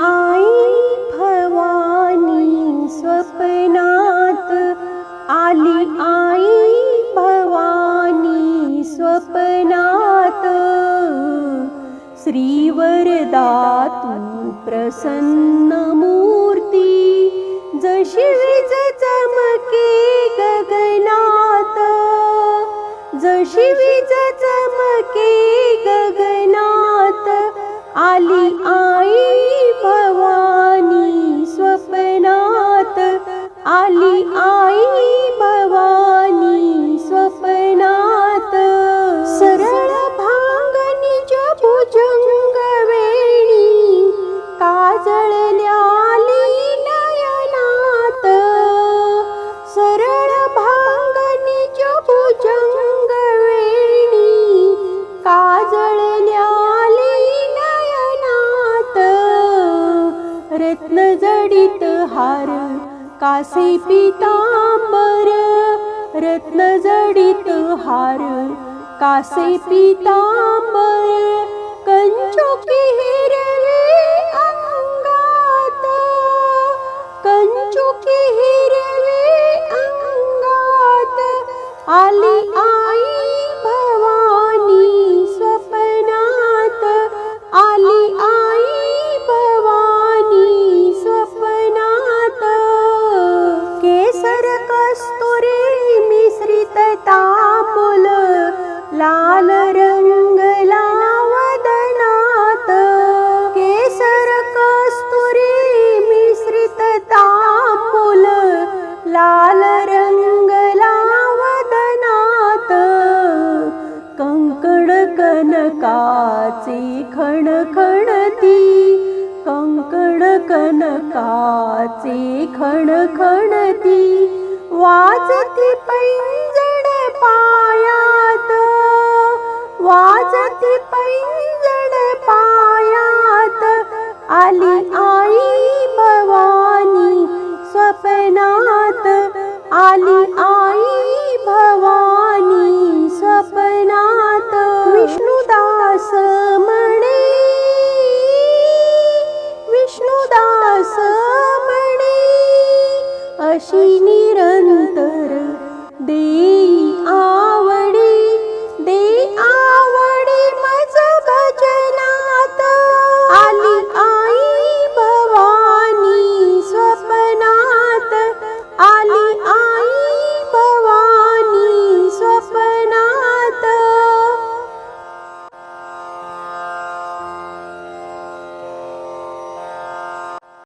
आई भवानी स्वप्नात आली आई भवानी स्वप्नात. श्रीवरदा तू प्रसन्न मूर्ती जशी विज चमके गगनात. जशी विज चमके गगनात आली आई रत्न जडित हार कासे पितांबर? रत्न जडित हार कासे पितांबर? कंचुकी हिरवे अंगात कंचुकी हिरवे अंगात आली आ लाल रंगला वदनात केसर कस्तुरी मिश्रित तांबूल लाल रंगला वदनात कंकण कनकाची खणखणती कंकण कनकाची खणखणती वाजती पैंजण पायात वाजती पैंजण पायात आली आई भवानी स्वप्नात आली आई भवानी स्वप्नात विष्णुदास म्हणे विष्णुदास म्हणे अशी निरंतर देई